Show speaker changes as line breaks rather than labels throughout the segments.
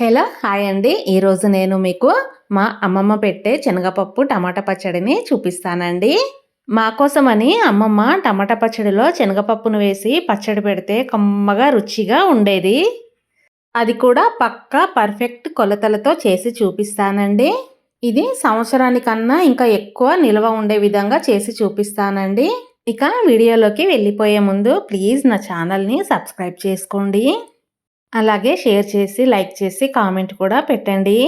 Hello hi అండి. ఈరోజు నేను మీకు మా అమ్మమ్మ పెట్టే శనగపప్పు టమాటా పచ్చడిని చూపిస్తానండి. మా కోసమని అమ్మమ్మ టమాటా పచ్చడిలో శనగపప్పును వేసి పచ్చడి పెడితే కమ్మగా రుచిగా ఉండేది. అది కూడా పక్కా పర్ఫెక్ట్ కొలతలతో చేసి చూపిస్తానండి. ఇది సంవత్సరానికన్నా ఇంకా ఎక్కువ నిల్వ ఉండే విధంగా చేసి చూపిస్తానండి. ఇక వీడియోలోకి వెళ్ళిపోయే ముందు ప్లీజ్ నా ఛానల్ని సబ్స్క్రైబ్ చేసుకోండి. అలాగే షేర్ చేసి లైక్ చేసి కామెంట్ కూడా పెట్టండి.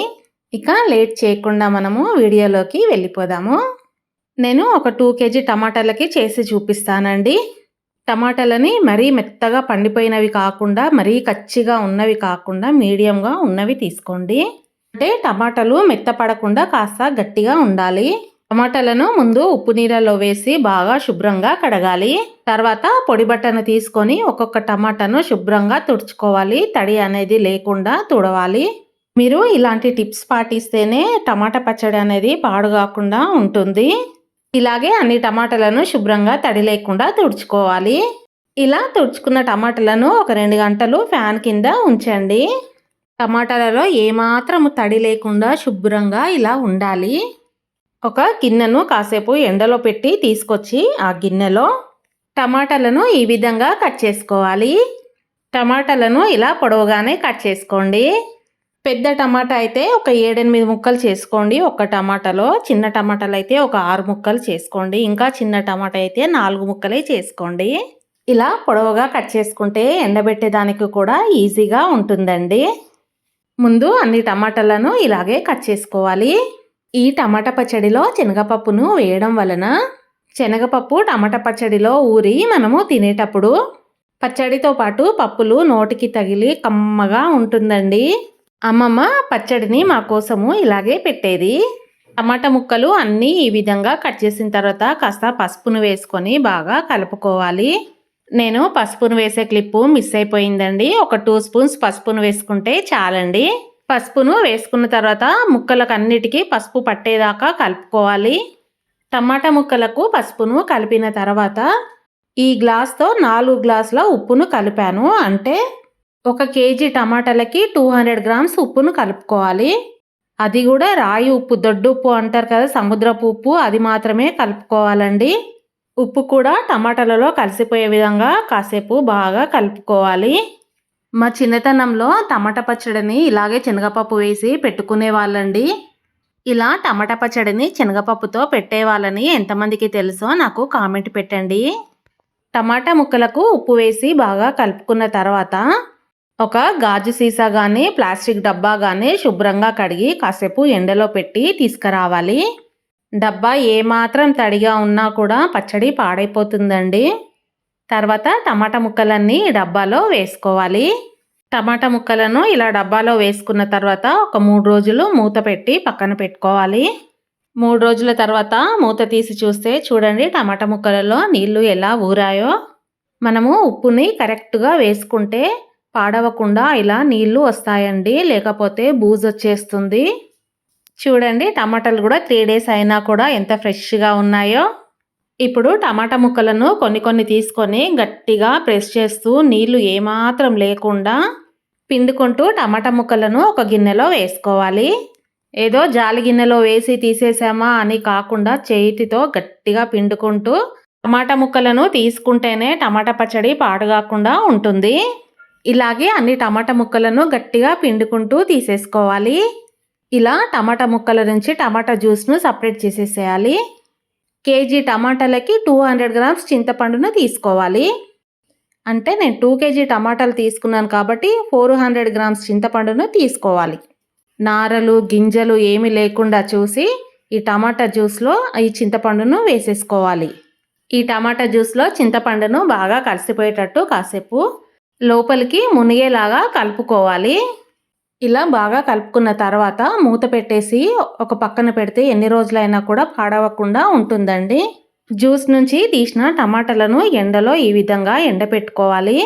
ఇక లేట్ చేయకుండా మనము వీడియోలోకి వెళ్ళిపోదాము. నేను ఒక టూ కేజీ టమాటాలకి చేసి చూపిస్తానండి. టమాటాలని మరీ మెత్తగా పండిపోయినవి కాకుండా మరీ కచ్చిగా ఉన్నవి కాకుండా మీడియంగా ఉన్నవి తీసుకోండి. అంటే టమాటాలు మెత్తపడకుండా కాస్త గట్టిగా ఉండాలి. టమాటాలను ముందు ఉప్పు నీళ్ళలో వేసి బాగా శుభ్రంగా కడగాలి. తర్వాత పొడి బట్టను తీసుకొని ఒక్కొక్క టమాటాను శుభ్రంగా తుడుచుకోవాలి. తడి అనేది లేకుండా తుడవాలి. మీరు ఇలాంటి టిప్స్ పాటిస్తేనే టమాటా పచ్చడి అనేది పాడు కాకుండా ఉంటుంది. ఇలాగే అన్ని టమాటాలను శుభ్రంగా తడి లేకుండా తుడుచుకోవాలి. ఇలా తుడుచుకున్న టమాటాలను ఒక రెండు గంటలు ఫ్యాన్ కింద ఉంచండి. టమాటాలలో ఏమాత్రము తడి లేకుండా శుభ్రంగా ఇలా ఉండాలి. ఒక గిన్నెను కాసేపు ఎండలో పెట్టి తీసుకొచ్చి ఆ గిన్నెలో టమాటాలను ఈ విధంగా కట్ చేసుకోవాలి. టమాటాలను ఇలా పొడవుగానే కట్ చేసుకోండి. పెద్ద టమాటా అయితే ఒక ఏడెనిమిది ముక్కలు చేసుకోండి. ఒక టమాటాలో చిన్న టమాటాలు అయితే ఒక ఆరు ముక్కలు చేసుకోండి. ఇంకా చిన్న టమాటా అయితే నాలుగు ముక్కలే చేసుకోండి. ఇలా పొడవుగా కట్ చేసుకుంటే ఎండబెట్టేదానికి కూడా ఈజీగా ఉంటుందండి. ముందు అన్ని టమాటాలను ఇలాగే కట్ చేసుకోవాలి. ఈ టమాటా పచ్చడిలో శనగపప్పును వేయడం వలన శనగపప్పు టమాటా పచ్చడిలో ఊరి మనము తినేటప్పుడు పచ్చడితో పాటు పప్పులు నోటికి తగిలి కమ్మగా ఉంటుందండి. అమ్మమ్మ పచ్చడిని మా కోసము ఇలాగే పెట్టేది. టమాటా ముక్కలు అన్నీ ఈ విధంగా కట్ చేసిన తర్వాత కాస్త పసుపును వేసుకొని బాగా కలుపుకోవాలి. నేను పసుపును వేసే క్లిప్పు మిస్ అయిపోయిందండి. ఒక టూ స్పూన్స్ పసుపును వేసుకుంటే చాలండి. పసుపును వేసుకున్న తర్వాత ముక్కలకు అన్నిటికీ పసుపు పట్టేదాకా కలుపుకోవాలి. టమాటా ముక్కలకు పసుపును కలిపిన తర్వాత ఈ గ్లాస్తో నాలుగు గ్లాసుల ఉప్పును కలిపాను. అంటే ఒక కేజీ టమాటాలకి టూ హండ్రెడ్ గ్రామ్స్ ఉప్పును కలుపుకోవాలి. అది కూడా రాయి ఉప్పు దొడ్డు ఉప్పు అంటారు కదా సముద్రపు ఉప్పు అది మాత్రమే కలుపుకోవాలండి. ఉప్పు కూడా టమాటాలలో కలిసిపోయే విధంగా కాసేపు బాగా కలుపుకోవాలి. మా చిన్నతనంలో టమాటా పచ్చడిని ఇలాగే శనగపప్పు వేసి పెట్టుకునే వాళ్ళండి ఇలా టమాటా పచ్చడిని శనగపప్పుతో పెట్టేవాళ్ళని ఎంతమందికి తెలుసో నాకు కామెంట్ పెట్టండి. టమాటా ముక్కలకు ఉప్పు వేసి బాగా కలుపుకున్న తర్వాత ఒక గాజు సీసా కానీ ప్లాస్టిక్ డబ్బా కానీ శుభ్రంగా కడిగి కాసేపు ఎండలో పెట్టి తీసుకురావాలి. డబ్బా ఏమాత్రం తడిగా ఉన్నా కూడా పచ్చడి పాడైపోతుందండి. తర్వాత టమాటా ముక్కలన్నీ డబ్బాలో వేసుకోవాలి. టమాటా ముక్కలను ఇలా డబ్బాలో వేసుకున్న తర్వాత ఒక మూడు రోజులు మూత పెట్టి పక్కన పెట్టుకోవాలి. మూడు రోజుల తర్వాత మూత తీసి చూస్తే చూడండి టమాటా ముక్కలలో నీళ్ళు ఎలా ఊరాయో. మనము ఉప్పుని కరెక్ట్గా వేసుకుంటే పాడవకుండా ఇలా నీళ్ళు వస్తాయండి లేకపోతే బూజు వచ్చేస్తుంది. చూడండి టమాటాలు కూడా త్రీ డేస్ అయినా కూడా ఎంత ఫ్రెష్గా ఉన్నాయో. ఇప్పుడు టమాటా ముక్కలను కొన్ని కొన్ని తీసుకొని గట్టిగా ప్రెస్ చేస్తూ నీళ్ళు ఏమాత్రం లేకుండా పిండుకుంటూ టమాటా ముక్కలను ఒక గిన్నెలో వేసుకోవాలి. ఏదో జాలి గిన్నెలో వేసి తీసేసామా అని కాకుండా చేతితో గట్టిగా పిండుకుంటూ టమాటా ముక్కలను తీసుకుంటేనే టమాటా పచ్చడి పాడుగాకుండా ఉంటుంది. ఇలాగే అన్ని టమాటా ముక్కలను గట్టిగా పిండుకుంటూ తీసేసుకోవాలి. ఇలా టమాటా ముక్కల నుంచి టమాటా జ్యూస్ను సపరేట్ చేసేసేయాలి. కేజీ టమాటాలకి టూ హండ్రెడ్ గ్రామ్స్ చింతపండును తీసుకోవాలి. అంటే నేను టూ కేజీ టమాటాలు తీసుకున్నాను కాబట్టి ఫోర్ హండ్రెడ్ గ్రామ్స్ చింతపండును తీసుకోవాలి. నారలు గింజలు ఏమీ లేకుండా చూసి ఈ టమాటా జ్యూస్లో ఈ చింతపండును వేసేసుకోవాలి. ఈ టమాటా జ్యూస్లో చింతపండును బాగా కలిసిపోయేటట్టు కాసేపు లోపలికి మునిగేలాగా కలుపుకోవాలి. ఇలా బాగా కలుపుకున్న తర్వాత మూత పెట్టేసి ఒక పక్కన పెడితే ఎన్ని రోజులైనా కూడా పాడవకుండా ఉంటుందండి. జ్యూస్ నుంచి తీసిన టమాటాలను ఎండలో ఈ విధంగా ఎండపెట్టుకోవాలి.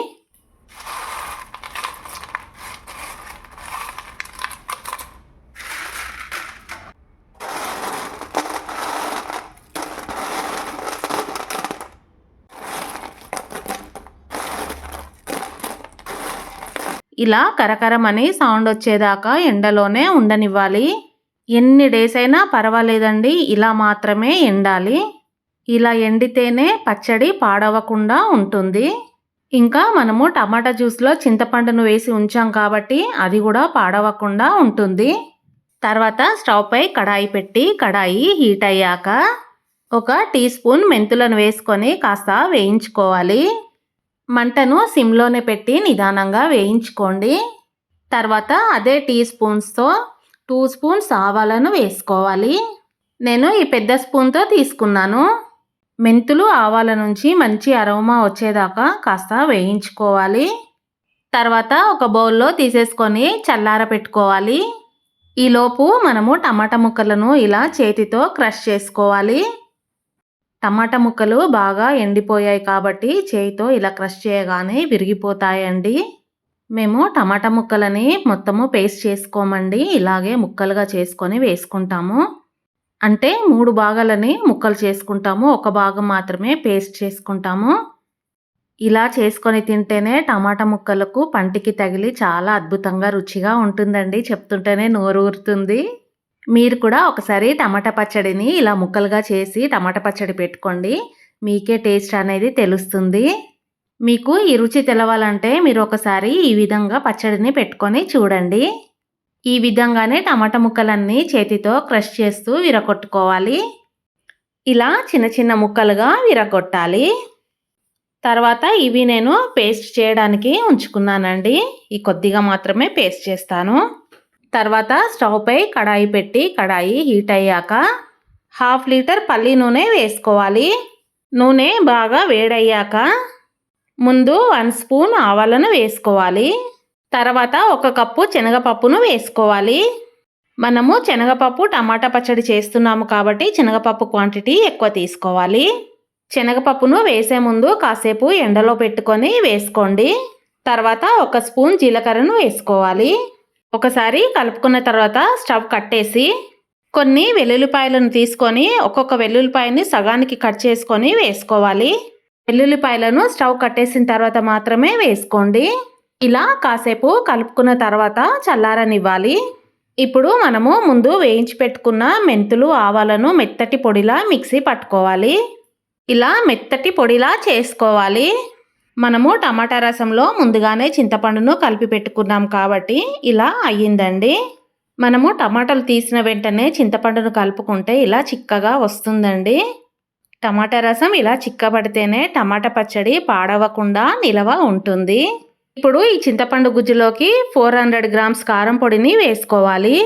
ఇలా కరకరమని సౌండ్ వచ్చేదాకా ఎండలోనే ఉండనివ్వాలి. ఎన్ని డేస్ అయినా పర్వాలేదండి ఇలా మాత్రమే ఎండాలి. ఇలా ఎండితేనే పచ్చడి పాడవకుండా ఉంటుంది. ఇంకా మనము టమాటా జ్యూస్లో చింతపండును వేసి ఉంచాం కాబట్టి అది కూడా పాడవకుండా ఉంటుంది. తర్వాత స్టవ్ పై కడాయి పెట్టి కడాయి హీట్ అయ్యాక ఒక టీ స్పూన్ మెంతులను వేసుకొని కాస్త వేయించుకోవాలి. మంటను సిమ్లోనే పెట్టి నిదానంగా వేయించుకోండి. తర్వాత అదే టీ స్పూన్స్తో టూ స్పూన్స్ ఆవాలను వేసుకోవాలి. నేను ఈ పెద్ద స్పూన్తో తీసుకున్నాను. మెంతులు ఆవాల నుంచి మంచి అరోమా వచ్చేదాకా కాస్త వేయించుకోవాలి. తర్వాత ఒక బౌల్లో తీసేసుకొని చల్లార పెట్టుకోవాలి. ఈలోపు మనము టమాటా ముక్కలను ఇలా చేతితో క్రష్ చేసుకోవాలి. టమాటా ముక్కలు బాగా ఎండిపోయాయి కాబట్టి చేయితో ఇలా క్రష్ చేయగానే విరిగిపోతాయండి. మేము టమాటా ముక్కలని మొత్తము పేస్ట్ చేసుకోమండి. ఇలాగే ముక్కలుగా చేసుకొని వేసుకుంటాము. అంటే మూడు భాగాలని ముక్కలు చేసుకుంటాము. ఒక భాగం మాత్రమే పేస్ట్ చేసుకుంటాము. ఇలా చేసుకొని తింటేనే టమాటా ముక్కలకు పంటికి తగిలి చాలా అద్భుతంగా రుచిగా ఉంటుందండి. చెప్తుంటేనే నోరు ఊరుతుంది. మీరు కూడా ఒకసారి టమాటా పచ్చడిని ఇలా ముక్కలుగా చేసి టమాటా పచ్చడి పెట్టుకోండి. మీకే టేస్ట్ అనేది తెలుస్తుంది. మీకు ఈ రుచి తెలవాలంటే మీరు ఒకసారి ఈ విధంగా పచ్చడిని పెట్టుకొని చూడండి. ఈ విధంగానే టమాటా ముక్కలన్నీ చేతితో క్రష్ చేస్తూ విరగొట్టుకోవాలి. ఇలా చిన్న చిన్న ముక్కలుగా విరగొట్టాలి. తర్వాత ఇవి నేను పేస్ట్ చేయడానికి ఉంచుకున్నానండి. ఈ కొద్దిగా మాత్రమే పేస్ట్ చేస్తాను. తర్వాత స్టవ్ పై కడాయి పెట్టి కడాయి హీట్ అయ్యాక హాఫ్ లీటర్ పల్లి నూనె వేసుకోవాలి. నూనె బాగా వేడయ్యాక ముందు వన్ స్పూన్ ఆవాలను వేసుకోవాలి. తర్వాత ఒక కప్పు శనగపప్పును వేసుకోవాలి. మనము శనగపప్పు టమాటా పచ్చడి చేస్తున్నాము కాబట్టి శనగపప్పు క్వాంటిటీ ఎక్కువ తీసుకోవాలి. శనగపప్పును వేసే ముందు కాసేపు ఎండలో పెట్టుకొని వేసుకోండి. తర్వాత ఒక స్పూన్ జీలకర్రను వేసుకోవాలి. ఒకసారి కలుపుకున్న తర్వాత స్టవ్ కట్టేసి కొన్ని వెల్లుల్లిపాయలను తీసుకొని ఒక్కొక్క వెల్లుల్లిపాయని సగానికి కట్ చేసుకొని వేసుకోవాలి. వెల్లుల్లిపాయలను స్టవ్ కట్టేసిన తర్వాత మాత్రమే వేసుకోండి. ఇలా కాసేపు కలుపుకున్న తర్వాత చల్లారనివ్వాలి. ఇప్పుడు మనము ముందు వేయించి పెట్టుకున్న మెంతులు ఆవాలను మెత్తటి పొడిలా మిక్సీ పట్టుకోవాలి. ఇలా మెత్తటి పొడిలా చేసుకోవాలి. మనము టమాటా రసంలో ముందుగానే చింతపండును కలిపి పెట్టుకున్నాం కాబట్టి ఇలా అయ్యిందండి. మనము టమాటాలు తీసిన వెంటనే చింతపండును కలుపుకుంటే ఇలా చిక్కగా వస్తుందండి. టమాటా రసం ఇలా చిక్కబడితేనే టమాటా పచ్చడి పాడవకుండా నిలవ ఉంటుంది. ఇప్పుడు ఈ చింతపండు గుజ్జులోకి ఫోర్ హండ్రెడ్ గ్రామ్స్ కారం పొడిని వేసుకోవాలి.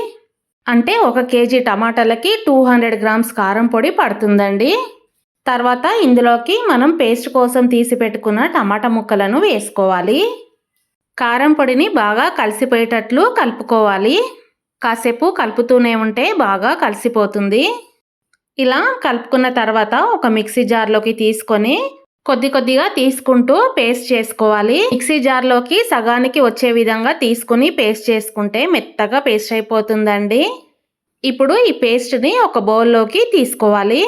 అంటే ఒక కేజీ టమాటాలకి టూ హండ్రెడ్ గ్రామ్స్ కారం పొడి పడుతుందండి. తర్వాత ఇందులోకి మనం పేస్ట్ కోసం తీసి పెట్టుకున్న టమాటా ముక్కలను వేసుకోవాలి. కారం పొడిని బాగా కలిసిపోయేటట్లు కలుపుకోవాలి. కాసేపు కలుపుతూనే ఉంటే బాగా కలిసిపోతుంది. ఇలా కలుపుకున్న తర్వాత ఒక మిక్సీ జార్లోకి తీసుకొని కొద్ది కొద్దిగా తీసుకుంటూ పేస్ట్ చేసుకోవాలి. మిక్సీ జార్లోకి సగానికి వచ్చే విధంగా తీసుకుని పేస్ట్ చేసుకుంటే మెత్తగా పేస్ట్ అయిపోతుందండి. ఇప్పుడు ఈ పేస్ట్ని ఒక బౌల్లోకి తీసుకోవాలి.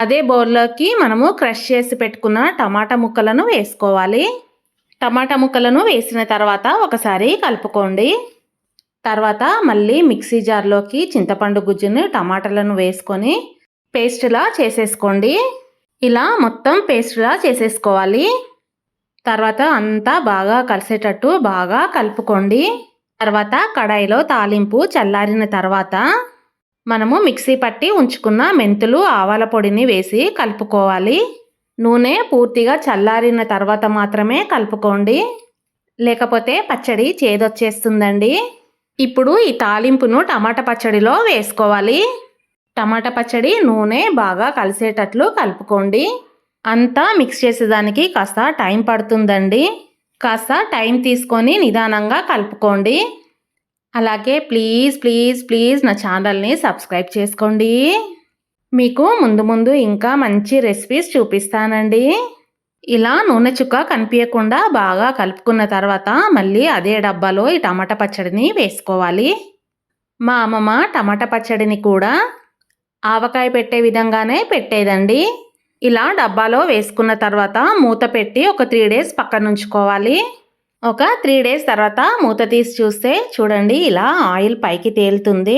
అదే బౌల్లోకి మనము క్రష్ చేసి పెట్టుకున్న టమాటా ముక్కలను వేసుకోవాలి. టమాటా ముక్కలను వేసిన తర్వాత ఒకసారి కలుపుకోండి. తర్వాత మళ్ళీ మిక్సీ జార్లోకి చింతపండు గుజ్జుని టమాటాలను వేసుకొని పేస్ట్లా చేసేసుకోండి. ఇలా మొత్తం పేస్ట్లా చేసేసుకోవాలి. తర్వాత అంతా బాగా కలిసేటట్టు బాగా కలుపుకోండి. తర్వాత కడాయిలో తాలింపు చల్లారిన తర్వాత మనము మిక్సీ పట్టి ఉంచుకున్న మెంతులు ఆవాల పొడిని వేసి కలుపుకోవాలి. నూనె పూర్తిగా చల్లారిన తర్వాత మాత్రమే కలుపుకోండి. లేకపోతే పచ్చడి చేదొచ్చేస్తుందండి. ఇప్పుడు ఈ తాలింపును టమాటా పచ్చడిలో వేసుకోవాలి. టమాటా పచ్చడి నూనె బాగా కలిసేటట్లు కలుపుకోండి. అంతా మిక్స్ చేసేదానికి కాస్త టైం పడుతుందండి. కాస్త టైం తీసుకొని నిదానంగా కలుపుకోండి. అలాగే ప్లీజ్ ప్లీజ్ ప్లీజ్ నా ఛానల్ని సబ్స్క్రైబ్ చేసుకోండి. మీకు ముందు ముందు ఇంకా మంచి రెసిపీస్ చూపిస్తానండి. ఇలా నూనె చుక్క కనిపించకుండా బాగా కలుపుకున్న తర్వాత మళ్ళీ అదే డబ్బాలో ఈ టమాటా పచ్చడిని వేసుకోవాలి. మా అమ్మమ్మ టమాటా పచ్చడిని కూడా ఆవకాయ పెట్టే విధంగానే పెట్టేదండి. ఇలా డబ్బాలో వేసుకున్న తర్వాత మూత పెట్టి ఒక త్రీ డేస్ పక్కన ఉంచుకోవాలి. ఒక త్రీ డేస్ తర్వాత మూత తీసి చూస్తే చూడండి ఇలా ఆయిల్ పైకి తేలుతుంది.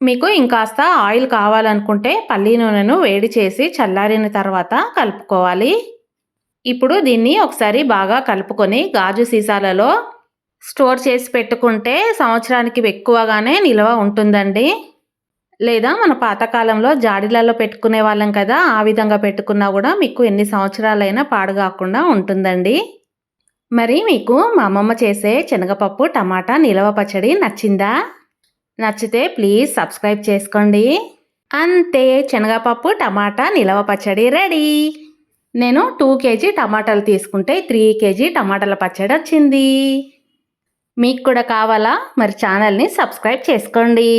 మీకు ఇంకాస్త ఆయిల్ కావాలనుకుంటే పల్లి నూనెను వేడి చేసి చల్లారిన తర్వాత కలుపుకోవాలి. ఇప్పుడు దీన్ని ఒకసారి బాగా కలుపుకొని గాజు సీసాలలో స్టోర్ చేసి పెట్టుకుంటే సంవత్సరానికి ఎక్కువగానే నిల్వ ఉంటుందండి. లేదా మన పాతకాలంలో జాడీలలో పెట్టుకునే వాళ్ళం కదా ఆ విధంగా పెట్టుకున్నా కూడా మీకు ఎన్ని సంవత్సరాలైనా పాడు కాకుండా ఉంటుందండి. మరి మీకు మా అమ్మమ్మ చేసే శనగపప్పు టమాటా నిలవ పచ్చడి నచ్చిందా? నచ్చితే ప్లీజ్ సబ్స్క్రైబ్ చేసుకోండి. అంతే శనగపప్పు టమాటా నిలవ పచ్చడి రెడీ. నేను టూ కేజీ టమాటాలు తీసుకుంటే త్రీ కేజీ టమాటాల పచ్చడి వచ్చింది. మీకు కూడా కావాలా? మరి ఛానల్ని సబ్స్క్రైబ్ చేసుకోండి.